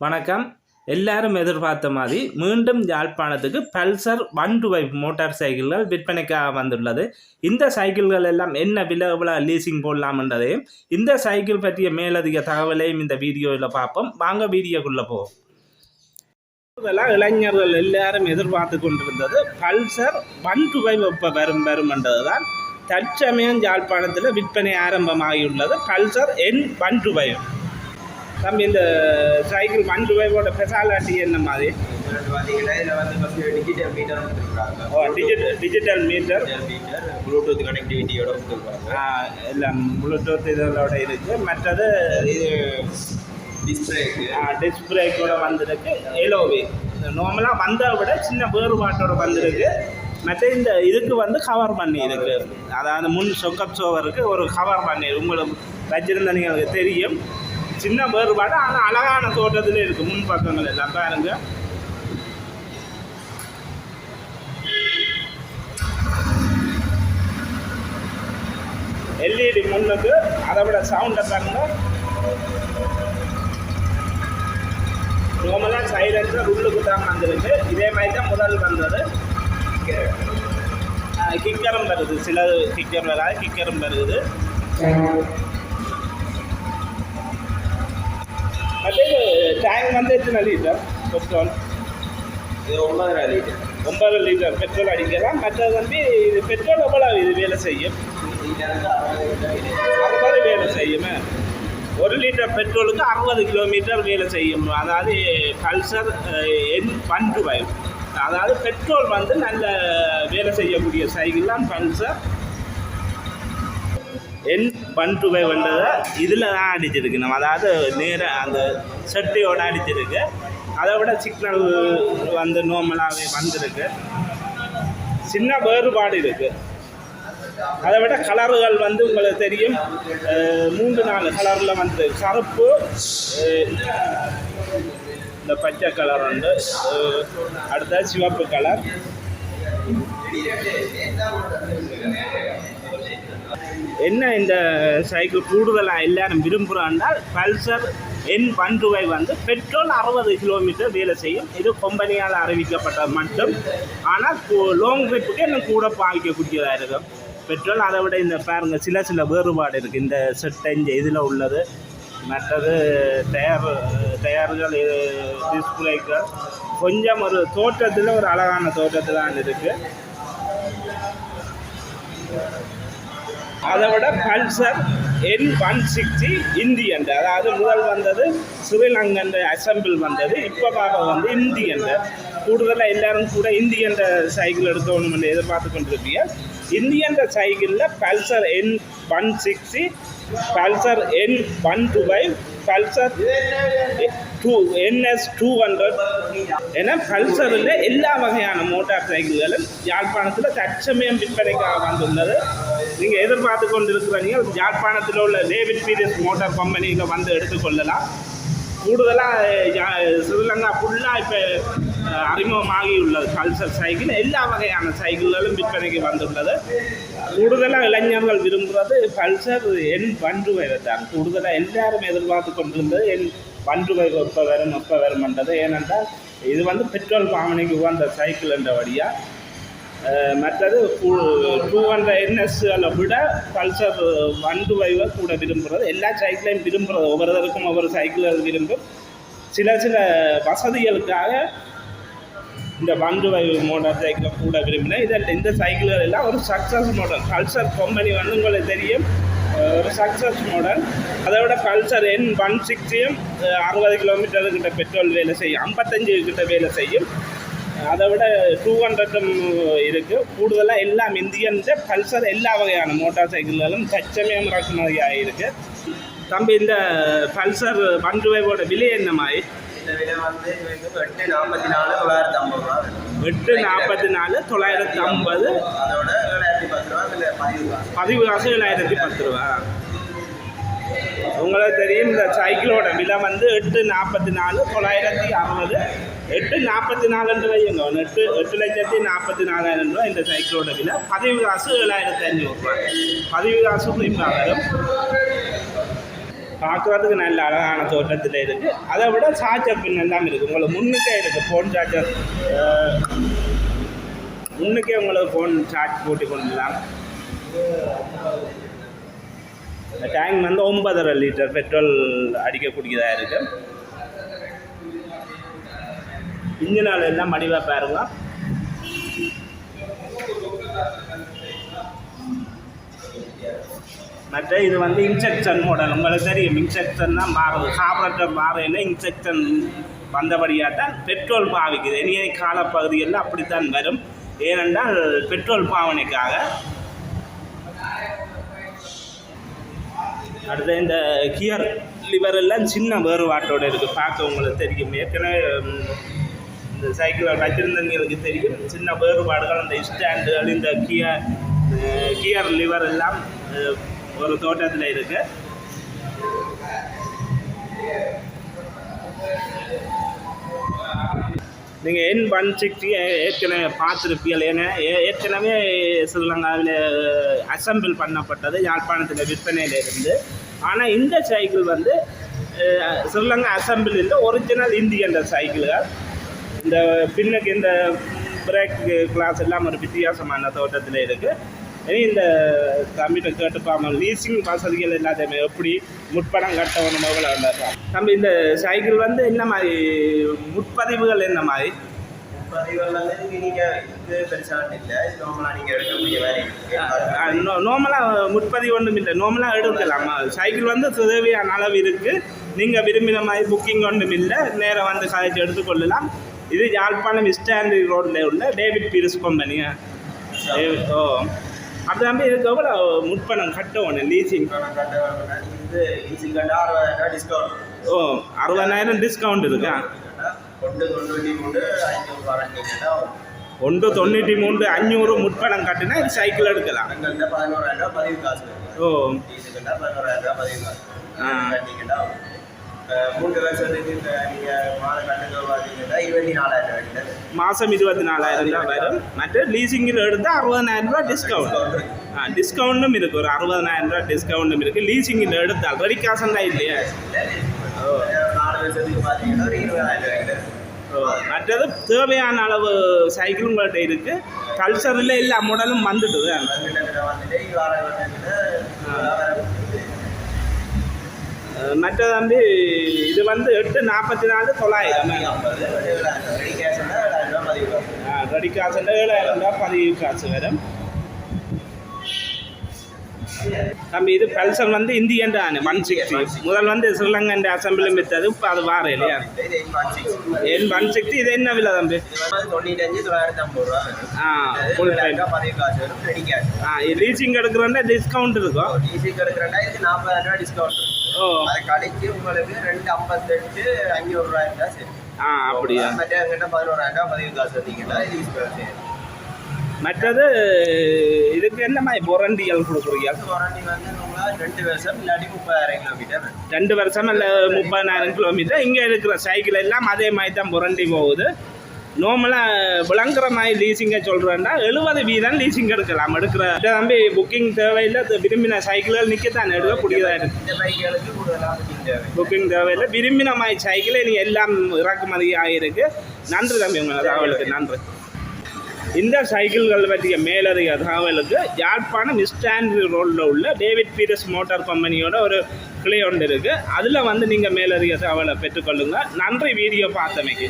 வணக்கம். எல்லாரும் எதிர்பார்த்த மாதிரி மீண்டும் யாழ்ப்பாணத்துக்கு Pulsar one two five motor சைக்கிள்கள் விற்பனைக்காக வந்துள்ளது. இந்த சைக்கிள்கள் எல்லாம் என்ன விலை லீசிங் போடலாம்ன்றதையும் இந்த சைக்கிள் பற்றிய மேலதிக தகவலையும் இந்த வீடியோவில் பார்ப்போம். வாங்க வீடியோக்குள்ளே போவோம். கூடுதலாக இளைஞர்கள் எல்லாரும் எதிர்பார்த்து கொண்டிருந்தது பல்சர் ஒன் டு ஃபைவ் இப்போ வரும் வரும்ன்றது தான் தற்சமயம் யாழ்ப்பாணத்தில் விற்பனை ஆரம்பமாகியுள்ளது. Pulsar N one two five தம்பி இந்த சைக்கிள் ஒன் டு ஃபைவோட ஃபெசாலிட்டி என்ன மாதிரி? இதில் வந்து first digital meter oh digital digital meter meter Bluetooth கனெக்டிவிட்டியோட கொடுத்துருக்காங்க எல்லாம் ப்ளூடூத் இதோட இருக்குது மற்றது இது டிஸ்பிளேக்கு டிஸ்க் பிரேக்கோட வந்திருக்கு. எலோவி நார்மலாக வந்ததை விட சின்ன வேறுபாட்டோட வந்திருக்கு. மற்ற இந்த இதுக்கு வந்து கவர் பண்ணி இருக்குது அதாவது முன் சொக்கப் சோவருக்கு ஒரு கவர் பண்ணி உங்களுக்கு வச்சிருந்த நீங்கள் தெரியும். சின்ன வேறுபாடு ஆனால் அழகான தோட்டத்தில் இருக்குது முன் பக்கங்கள் எல்லாம் பாருங்க. எல்இடி முன்னுக்கு அதை விட சவுண்டை பாருங்க. நார்மலாக சைலன்ஸில் உள்ளுக்கு தான் வந்திருக்கு. இதே மாதிரி தான் முதல் வந்தது. கிக்கரும் வருது. சில கிக்கர் வராது கிக்கரும் வருது. அதே டேங்க் வந்து எத்தனை லிட்டர் பெட்ரோல் இது ஒன்பதரை லிட்டர் ஒன்பது லிட்டர் பெட்ரோல் அடிக்கலாம் மற்றது வந்து இது பெட்ரோல் எவ்வளோ இது வேலை செய்யும் அறுபது வேலை செய்யுமே ஒரு லிட்டர் பெட்ரோலுக்கு அறுபது கிலோமீட்டர் வேலை செய்யும் அதாவது Pulsar N one two five அதாவது பெட்ரோல் வந்து நல்ல வேலை செய்யக்கூடிய சைக்கிள் தான் Pulsar N one two five வந்ததை இதில் தான் அடிச்சிருக்கு நம்ம அதாவது நேராக அந்த செட்டியோட அடிச்சிருக்கு. அதை விட சிக்னல் வந்து நார்மலாகவே வந்திருக்கு. சின்ன வேறுபாடு இருக்குது அதை விட கலர்கள் வந்து உங்களுக்கு தெரியும். மூன்று நாலு கலரில் வந்து கருப்பு இந்த பச்சை கலர் வந்து அடுத்த அடுத்தது சிவப்பு கலர் என்ன இந்த சைக்கிள் கூடுதலாக எல்லாரும் விரும்புகிறாண்டால் பல்சர் என் ஒன் ரூபாய் வந்து பெட்ரோல் அறுபது கிலோமீட்டர் வேலை செய்யும். இது கம்பெனியால் அறிவிக்கப்பட்டது மட்டும். ஆனால் லாங் ட்ரிப்புக்கு இன்னும் கூட பாவிக்கக்கூடியதாக இருக்கும். பெட்ரோல் அதை விட இந்த பாருங்கள் சில சில வேறுபாடு இருக்குது இந்த செட்டை இந்த இதில் உள்ளது. மற்றது டயர் டயர்கள் டிஸ்பிளேக்கள் கொஞ்சம் ஒரு தோற்றத்தில் ஒரு அழகான தோற்றத்தில் தான் இருக்குது அதை விட Pulsar N one sixty Indian அதாவது முதல் வந்தது ஸ்ரீலங்கன் அசம்பிள் வந்தது. இப்போ பார்க்க வந்து இந்தியன் கூடுதலாக எல்லாரும் கூட இந்தியன் சைக்கிள் எடுக்கணும்னு எதிர்பார்த்து கொண்டிருப்பீங்க இந்தியன் சைக்கிளில் Pulsar N one sixty Pulsar N one two five Pulsar two NS two hundred என பல்சரில் எல்லா வகையான மோட்டார் சைக்கிள்களும் யாழ்ப்பாணத்தில் தற்சமயம் விற்பனைக்காக வந்துள்ளது. நீங்கள் எதிர்பார்த்து கொண்டிருக்கிறீங்க யாழ்ப்பாணத்தில் உள்ள டேவிட் பீரியஸ் மோட்டார் கம்பெனியில் வந்து எடுத்துக்கொள்ளலாம். கூடுதலாக ஸ்ரீலங்கா ஃபுல்லாக இப்போ அறிமுகமாகி உள்ளது பல்சர் சைக்கிள் எல்லா வகையான சைக்கிள்களும் விற்பனைக்கு வந்துள்ளது. கூடுதலாக இளைஞர்கள் விரும்புகிறது பல்சர் என் வன்றுவை தான். கூடுதலாக எல்லாரும் எதிர்பார்த்து கொண்டிருந்தது என் வன்றுவை எப்போ வரும் எப்போ வரும்ன்றது. ஏனென்றால் இது வந்து பெட்ரோல் பாவனைக்கு உகந்த சைக்கிள் என்ற வழியாக மற்றது டூ ஹண்ட்ரட் என்எஸ்களை விட பல்சர் ஒன் டூ ஃபைவை கூட விரும்புகிறது எல்லா சைக்கிளையும் விரும்புகிறது ஒவ்வொருத்தருக்கும் ஒவ்வொரு சைக்கிள்கள் விரும்பும். சில சில வசதிகளுக்காக இந்த ஒன் டூ ஃபைவ் மோட்டார் சைக்கிளை கூட விரும்பினேன் இதில் இந்த சைக்கிள்கள் எல்லாம் ஒரு சக்ஸஸ் மாடல் பல்சர் கம்பெனி வந்து உங்களுக்கு தெரியும். ஒரு சக்ஸஸ் மாடல் அதை விட பல்சர் என் ஒன் சிக்ஸ்டியும் அறுபது கிலோமீட்டர் கிட்ட பெட்ரோல் வேலை செய்யும். ஐம்பத்தஞ்சு கிட்ட வேலை செய்யும். அதை விட டூ ஹண்ட்ரட்டும் இருக்குது கூடுதலாக எல்லாம் இந்தியன் பல்சர் எல்லா வகையான மோட்டார் சைக்கிள்களும் தச்சமயம் இறக்குமதியாக இருக்குது தம்பி இந்த பல்சர் ஒன் ரூபாயோட விலை என்ன மாதிரி எட்டு நாற்பத்தி நாலு தொள்ளாயிரத்தி ஐம்பது ரூபா எட்டு நாற்பத்தி நாலு தொள்ளாயிரத்தி ஐம்பது. அதோட ஏழாயிரத்தி பத்து ரூபா பதிவு. காசு ஏழாயிரத்தி பத்து ரூபா. உங்களுக்கு தெரியும் இந்த சைக்கிளோட விலை வந்து எட்டு நாற்பத்தி நாலு தொள்ளாயிரத்தி அறுபது. எட்டு நாற்பத்தி நாலுன்ற வையுங்க. எட்டு எட்டு லட்சத்தி நாற்பத்தி நாலாயிரம் ரூபா இந்த சைக்கிளோட விலை. பதிவு காசு ஏழாயிரத்தி ஐநூறுரூவா பதிவு காசு குறிப்பாக வரும். பார்க்குறதுக்கு நல்ல அழகான தோட்டத்தில் இருக்குது அதை விட சார்ஜர் பின் எல்லாம் இருக்குது உங்களுக்கு முன்னுக்கே இருக்குது ஃபோன் சார்ஜர் முன்னுக்கே உங்களுக்கு ஃபோன் சார்ஜ் போட்டு கொண்டுலாம் இந்த டேங்க் வந்து ஒன்பதரை லிட்டர் பெட்ரோல் அடிக்கக்கூடியதாக இருக்குது இன்ஜினால் எல்லாம் மடிவாக பாருங்க. மற்ற இது வந்து இன்செக்ஷன் மாடல் உங்களுக்கு தெரியும் இன்செக்ஷன் தான் மாறுது. சாப்பிட்ற மாறுன்னா இன்செக்ஷன் வந்தபடியாக தான் பெட்ரோல் பாவிக்குது. இனிய காலப்பகுதிகளில் அப்படித்தான் வரும். ஏனென்றால் பெட்ரோல் பாவனைக்காக அடுத்து இந்த கியர் லிவர் எல்லாம் சின்ன வேறுபாட்டோட இருக்குது பார்க்க உங்களுக்கு தெரியும். ஏற்கனவே இந்த சைக்கிளை வச்சிருந்தவங்களுக்கு தெரியும். சின்ன வேறுபாடுகள் அந்த ஸ்டாண்டுகள் இந்த கியர் கியர் லிவர் எல்லாம் ஒரு தோட்டத்தில் இருக்குது நீங்கள் என் ஒன் சிக்ஸ்டி ஏற்கனவே பார்த்துருப்பீர்கள் ஏன்னா ஏ- ஏற்கனவே ஸ்ரீலங்காவில் அசம்பிள் பண்ணப்பட்டது யாழ்ப்பாணத்தில் விற்பனையில் இருந்து ஆனால் இந்த சைக்கிள் வந்து ஸ்ரீலங்கா அசம்பிள் இந்த ஒரிஜினல் இந்தியன் சைக்கிள்கள் இந்த பின்னுக்கு இந்த பிரேக் கிளாஸ் எல்லாம் ஒரு வித்தியாசமான தோட்டத்தில் இருக்குது இந்த தம்பிகிட்ட கேட்டுப்பாம லீசிங் வசதிகள் எல்லாத்தையுமே எப்படி முற்படம் கட்டணும் எவ்வளோ தம்பி இந்த சைக்கிள் வந்து என்ன மாதிரி? முற்பதிவுகள் என்ன மாதிரி? பதிவுகள் வந்து நீங்கள் இது பெருசாக இல்லை. நார்மலாக நீங்கள் எடுக்கக்கூடிய வேலை நார்மலாக முற்பதிவு ஒன்றும் இல்லை. நார்மலாக எடுக்கலாம். சைக்கிள் வந்து தேவையான அளவு இருக்குது நீங்கள் விரும்பின மாதிரி புக்கிங் ஒன்றும் இல்லை. நேராக வந்து கதைச்சு எடுத்துக்கொள்ளலாம் இது யாழ்ப்பாணம் ஸ்டாண்டி ரோட்டில் உள்ள டேவிட் பீரிஸ் கம்பெனி ஓ. அப்படி தம்பி இதுக்கு எவ்வளோ முற்பணம் கட்டணும் லீசிங் கட்ட கட்ட ஓ அறுபதாயிரம் டிஸ்கவுண்ட் இருக்கா? ஒன்று தொண்ணூற்றி மூன்று அஞ்சூறு முற்பணம் கட்டினா இது சைக்கிள் எடுக்கலாம். பதினோராயிரம் ரூபாய் பதிவு காசு. ஓ. ஈஸி கட்டா பதினோராயிரம் ரூபாய் பதிவு காசு. ஆ. மூன்று வருஷத்துக்கு நீங்கள் மாத கட்டுக்கு பார்த்தீங்கன்னா இருபத்தி நாலாயிரம் ரூபாய் மாதம் இருபத்தி நாலாயிரம் தான் வரும் மற்ற லீசிங்கில் எடுத்தால் அறுபதாயிரம் ரூபாய் டிஸ்கவுண்ட் ஆ டிஸ்கவுண்ட்டும் இருக்குது ஒரு அறுபதாயிரம் ரூபாய் டிஸ்கவுண்ட்டும் இருக்குது லீசிங்கில் எடுத்தால் ரெடி காசெல்லாம் இல்லையா? ஓ. நாலு வருஷத்துக்கு பார்த்தீங்கன்னா ஒரு இருபதாயிரம் ரூபாய்க்கு ஓ, மற்றது தேவையான அளவு சைக்கிள் உங்கள்கிட்ட இருக்குது கல்ச்சரில் எல்லா மாடலும் வந்துட்டு வந்துட்டு இது வர வந்துட்டு அஹ் மற்றது வந்து இது வந்து எட்டு நாற்பத்தி நாலு தொள்ளாயிரம். ரெடி கேஷ்னா ஏழாயிரம் ரூபாய் பதிவு காசு காசுல ஏழாயிரம் ரூபாய் பதிவு காசு வரும். தம்பி இது பல்சர் வந்து இந்தியன் தான் ஒன் சிக்ஸ்டி முதல் வந்து ஸ்ரீலங்கன் அசம்பிளி மித்தது இப்போ அது வார இல்லையா? என் ஒன் சிக்ஸ்டி இது என்ன விலை தம்பி? தொண்ணூத்தஞ்சு ஆ இது ஃபுல் டைம் ஆ லீசிங் எடுக்கிறோன்னா டிஸ்கவுண்ட் இருக்கும். டிசிக்கு எடுக்கிறோன்னா இதுக்கு நாற்பதாயிரம் ரூபாய் டிஸ்கவுண்ட் அதை கழிச்சு உங்களுக்கு ரெண்டு ஐம்பத்தெட்டு அஞ்சூறு ரூபாய் இருந்தா சரி. ஆ அப்படியா. மற்ற எங்கிட்ட பதினோராயிரம் ரூபாய் பதிவு காசு வந்தீங்கன்னா இது யூஸ் பண்ண மற்றது இதுக்கு என்ன மாதிரி பொரண்டியல் கொடுக்குறீங்க? வாரண்டி வந்து ரெண்டு வருஷம் இல்லாட்டி முப்பதாயிரம் கிலோமீட்டர் ரெண்டு வருஷம் இல்லை முப்பதாயிரம் கிலோமீட்டர் இங்கே இருக்கிற சைக்கிள் எல்லாம் அதே மாதிரி தான் புரண்டி போகுது. நார்மலாக விளங்குற மாதிரி லீசிங்கை சொல்கிறேன்னா எழுபது வீதம் லீசிங் எடுக்கலாம். எடுக்கிற தம்பி புக்கிங் தேவையில்லை விரும்பின சைக்கிள்கள் நிற்கத்தான் எடுக்க பைக்குகளுக்கு கூடுதலாக புக்கிங் தேவை. புக்கிங் தேவையில்லை. விரும்பின மாதிரி சைக்கிளே நீ எல்லாம் இறக்குமதி ஆகியிருக்கு நன்றி தம்பி உங்கள் தகவலுக்கு நன்றி. இந்த சைக்கிள்கள் பற்றிய மேலதிக தகவலுக்கு யாழ்ப்பாணம் ஸ்டாண்ட் ரோடில் உள்ள டேவிட் பீட்டர்ஸ் மோட்டார் கம்பெனியோட ஒரு கிளை ஒன்று இருக்குது அதில் வந்து நீங்கள் மேலதிக தகவலை பெற்றுக்கொள்ளுங்கள் நன்றி வீடியோ பார்த்தமைக்கு.